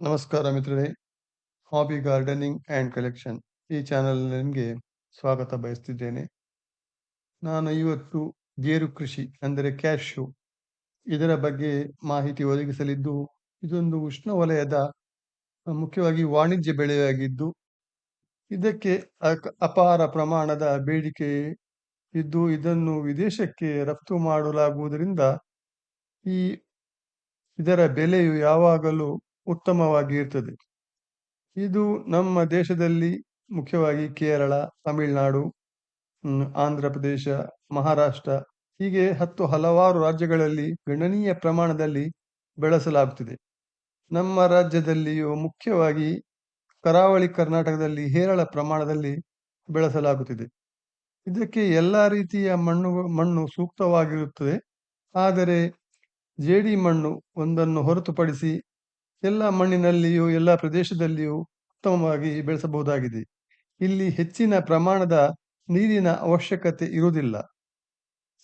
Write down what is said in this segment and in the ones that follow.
ನಮಸ್ಕಾರ ಮಿತ್ರರೇ. Hobby gardening and collection ಈ ಚಾನಲ್ ನಿಮಗೆ ಸ್ವಾಗತ ಬಯಸ್ತಿದ್ದೇನೆ. ನಾನು ಇವತ್ತು ಗೇರು ಕೃಷಿ, ಅಂದರೆ ಕ್ಯಾಶ್ಯೂ ಇದರ ಬಗ್ಗೆ ಮಾಹಿತಿ ಒದಗಿಸಲಿದ್ದು, ಇದೊಂದು ಉಷ್ಣವಲಯದ ಮುಖ್ಯವಾಗಿ ವಾಣಿಜ್ಯ ಬೆಳೆಯಾಗಿದ್ದು, ಇದಕ್ಕೆ ಅಪಾರ ಪ್ರಮಾಣದ ಬೇಡಿಕೆ ಇದ್ದು, ಇದನ್ನು ವಿದೇಶಕ್ಕೆ ರಫ್ತು ಮಾಡಲಾಗುವುದರಿಂದ, ಈ ಇದರ ಬೆಲೆಯು ಯಾವಾಗಲೂ ಉತ್ತಮವಾಗಿ ಇರ್ತದೆ. ಇದು ನಮ್ಮ ದೇಶದಲ್ಲಿ ಮುಖ್ಯವಾಗಿ ಕೇರಳ, ತಮಿಳುನಾಡು ಆಂಧ್ರ ಪ್ರದೇಶ, ಮಹಾರಾಷ್ಟ್ರ ಹೀಗೆ ಹತ್ತು ಹಲವಾರು ರಾಜ್ಯಗಳಲ್ಲಿ ಗಣನೀಯ ಪ್ರಮಾಣದಲ್ಲಿ ಬೆಳೆಸಲಾಗುತ್ತಿದೆ ನಮ್ಮ ರಾಜ್ಯದಲ್ಲಿಯೂ ಮುಖ್ಯವಾಗಿ ಕರಾವಳಿ ಕರ್ನಾಟಕದಲ್ಲಿ ಹೇರಳ ಪ್ರಮಾಣದಲ್ಲಿ ಬೆಳೆಸಲಾಗುತ್ತಿದೆ. ಇದಕ್ಕೆ ಎಲ್ಲ ರೀತಿಯ ಮಣ್ಣು ಮಣ್ಣು ಸೂಕ್ತವಾಗಿರುತ್ತದೆ. ಆದರೆ ಜೇಡಿ ಮಣ್ಣು ಒಂದನ್ನು ಹೊರತುಪಡಿಸಿ ಎಲ್ಲ ಮಣ್ಣಿನಲ್ಲಿಯೂ, ಎಲ್ಲ ಪ್ರದೇಶದಲ್ಲಿಯೂ ಉತ್ತಮವಾಗಿ ಬೆಳೆಸಬಹುದಾಗಿದೆ. ಇಲ್ಲಿ ಹೆಚ್ಚಿನ ಪ್ರಮಾಣದ ನೀರಿನ ಅವಶ್ಯಕತೆ ಇರುವುದಿಲ್ಲ.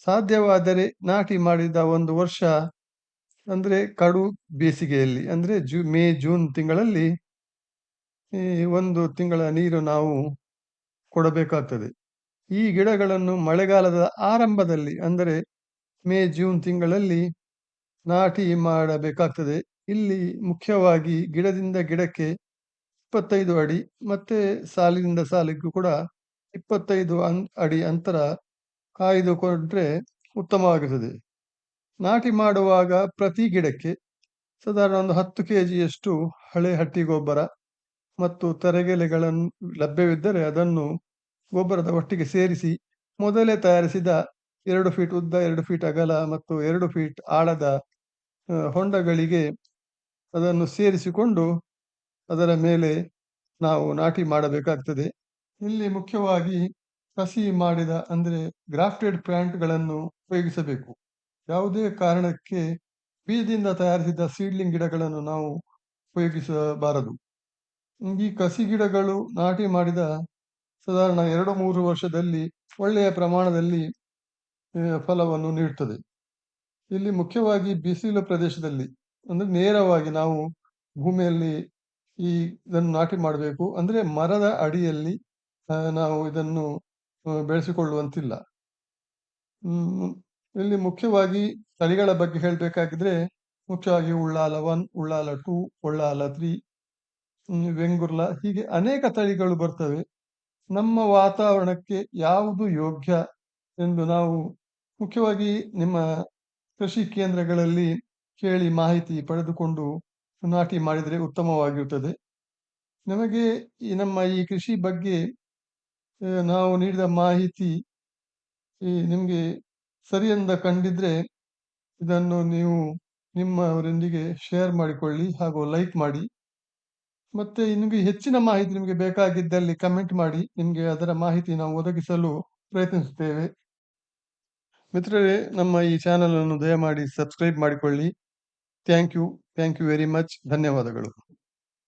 ಸಾಧ್ಯವಾದರೆ ನಾಟಿ ಮಾಡಿದ ಒಂದು ವರ್ಷ, ಅಂದರೆ ಕಡು ಬೇಸಿಗೆಯಲ್ಲಿ, ಅಂದರೆ ಜೂ, ಮೇ, ಜೂನ್ ತಿಂಗಳಲ್ಲಿ ಈ ಒಂದು ತಿಂಗಳ ನೀರು ನಾವು ಕೊಡಬೇಕಾಗ್ತದೆ. ಈ ಗಿಡಗಳನ್ನು ಮಳೆಗಾಲದ ಆರಂಭದಲ್ಲಿ, ಅಂದರೆ ಮೇ, ಜೂನ್ ತಿಂಗಳಲ್ಲಿ ನಾಟಿ ಮಾಡಬೇಕಾಗ್ತದೆ. ಇಲ್ಲಿ ಮುಖ್ಯವಾಗಿ ಗಿಡದಿಂದ ಗಿಡಕ್ಕೆ ಇಪ್ಪತ್ತೈದು ಅಡಿ ಮತ್ತೆ ಸಾಲಿನಿಂದ ಸಾಲಿಗೂ ಕೂಡ ಇಪ್ಪತ್ತೈದು ಅನ್, ಅಡಿ ಅಂತರ ಕಾಯ್ದುಕೊಂಡ್ರೆ ಉತ್ತಮವಾಗುತ್ತದೆ. ನಾಟಿ ಮಾಡುವಾಗ ಪ್ರತಿ ಗಿಡಕ್ಕೆ ಸಾಧಾರಣ ಒಂದು ಹತ್ತು ಕೆ ಜಿಯಷ್ಟು ಹಳೆ ಹಟ್ಟಿ ಗೊಬ್ಬರ ಮತ್ತು ತರಗೆಲೆಗಳನ್ನು ಲಭ್ಯವಿದ್ದರೆ ಅದನ್ನು ಗೊಬ್ಬರದ ಒಟ್ಟಿಗೆ ಸೇರಿಸಿ ಮೊದಲೇ ತಯಾರಿಸಿದ ಎರಡು ಫೀಟ್ ಉದ್ದ, ಎರಡು ಫೀಟ್ ಅಗಲ ಮತ್ತು ಎರಡು ಫೀಟ್ ಆಳದ ಹೊಂಡಗಳಿಗೆ ಅದನ್ನು ಸೇರಿಸಿಕೊಂಡು ಅದರ ಮೇಲೆ ನಾವು ನಾಟಿ ಮಾಡಬೇಕಾಗ್ತದೆ. ಇಲ್ಲಿ ಮುಖ್ಯವಾಗಿ ಕಸಿ ಮಾಡಿದ ಅಂದರೆ ಗ್ರಾಫ್ಟೆಡ್ ಪ್ಲಾಂಟ್ಗಳನ್ನು ಉಪಯೋಗಿಸಬೇಕು. ಯಾವುದೇ ಕಾರಣಕ್ಕೆ ಬೀಜದಿಂದ ತಯಾರಿಸಿದ ಸೀಡ್ಲಿಂಗ್ ಗಿಡಗಳನ್ನು ನಾವು ಉಪಯೋಗಿಸಬಾರದು. ಈ ಕಸಿ ಗಿಡಗಳು ನಾಟಿ ಮಾಡಿದ ಸಾಧಾರಣ ಎರಡು ಮೂರು ವರ್ಷದಲ್ಲಿ ಒಳ್ಳೆಯ ಪ್ರಮಾಣದಲ್ಲಿ ಫಲವನ್ನು ನೀಡುತ್ತದೆ ಇಲ್ಲಿ ಮುಖ್ಯವಾಗಿ ಬಿಸಿಲು ಪ್ರದೇಶದಲ್ಲಿ ಅಂದ್ರೆ ನೇರವಾಗಿ ನಾವು ಭೂಮಿಯಲ್ಲಿ ಈ ಇದನ್ನು ನಾಟಿ ಮಾಡಬೇಕು. ಅಂದ್ರೆ ಮರದ ಅಡಿಯಲ್ಲಿ ನಾವು ಇದನ್ನು ಬೆಳೆಸಿಕೊಳ್ಳುವಂತಿಲ್ಲ. ಇಲ್ಲಿ ಮುಖ್ಯವಾಗಿ ತಳಿಗಳ ಬಗ್ಗೆ ಹೇಳಬೇಕಾಗಿದ್ರೆ ಮುಖ್ಯವಾಗಿ Ullal one, Ullal two, Ullal three Vengurla ಹೀಗೆ ಅನೇಕ ತಳಿಗಳು ಬರ್ತವೆ. ನಮ್ಮ ವಾತಾವರಣಕ್ಕೆ ಯಾವುದು ಯೋಗ್ಯ ಎಂದು ನಾವು ಮುಖ್ಯವಾಗಿ ನಿಮ್ಮ ಕೃಷಿ ಕೇಂದ್ರಗಳಲ್ಲಿ ಕೇಳಿ ಮಾಹಿತಿ ಪಡೆದುಕೊಂಡು ನಾಟಿ ಮಾಡಿದರೆ ಉತ್ತಮವಾಗಿರುತ್ತದೆ. ನಮಗೆ ಈ ನಮ್ಮ ಈ ಕೃಷಿ ಬಗ್ಗೆ ನಾವು ನೀಡಿದ ಮಾಹಿತಿ ನಿಮಗೆ ಸರಿಯೆಂದ ಕಂಡಿದ್ರೆ ಇದನ್ನು ನೀವು ನಿಮ್ಮವರೊಂದಿಗೆ ಶೇರ್ ಮಾಡಿಕೊಳ್ಳಿ ಹಾಗೂ ಲೈಕ್ ಮಾಡಿ. ಮತ್ತೆ ನಿಮಗೆ ಹೆಚ್ಚಿನ ಮಾಹಿತಿ ನಿಮಗೆ ಬೇಕಾಗಿದ್ದಲ್ಲಿ ಕಮೆಂಟ್ ಮಾಡಿ. ನಿಮಗೆ ಅದರ ಮಾಹಿತಿ ನಾವು ಒದಗಿಸಲು ಪ್ರಯತ್ನಿಸುತ್ತೇವೆ. ಮಿತ್ರರೇ, ನಮ್ಮ ಈ ಚಾನೆಲ್ ಅನ್ನು ದಯಮಾಡಿ ಸಬ್ಸ್ಕ್ರೈಬ್ ಮಾಡಿಕೊಳ್ಳಿ. Thank you thank you very much. ಧನ್ಯವಾದಗಳು.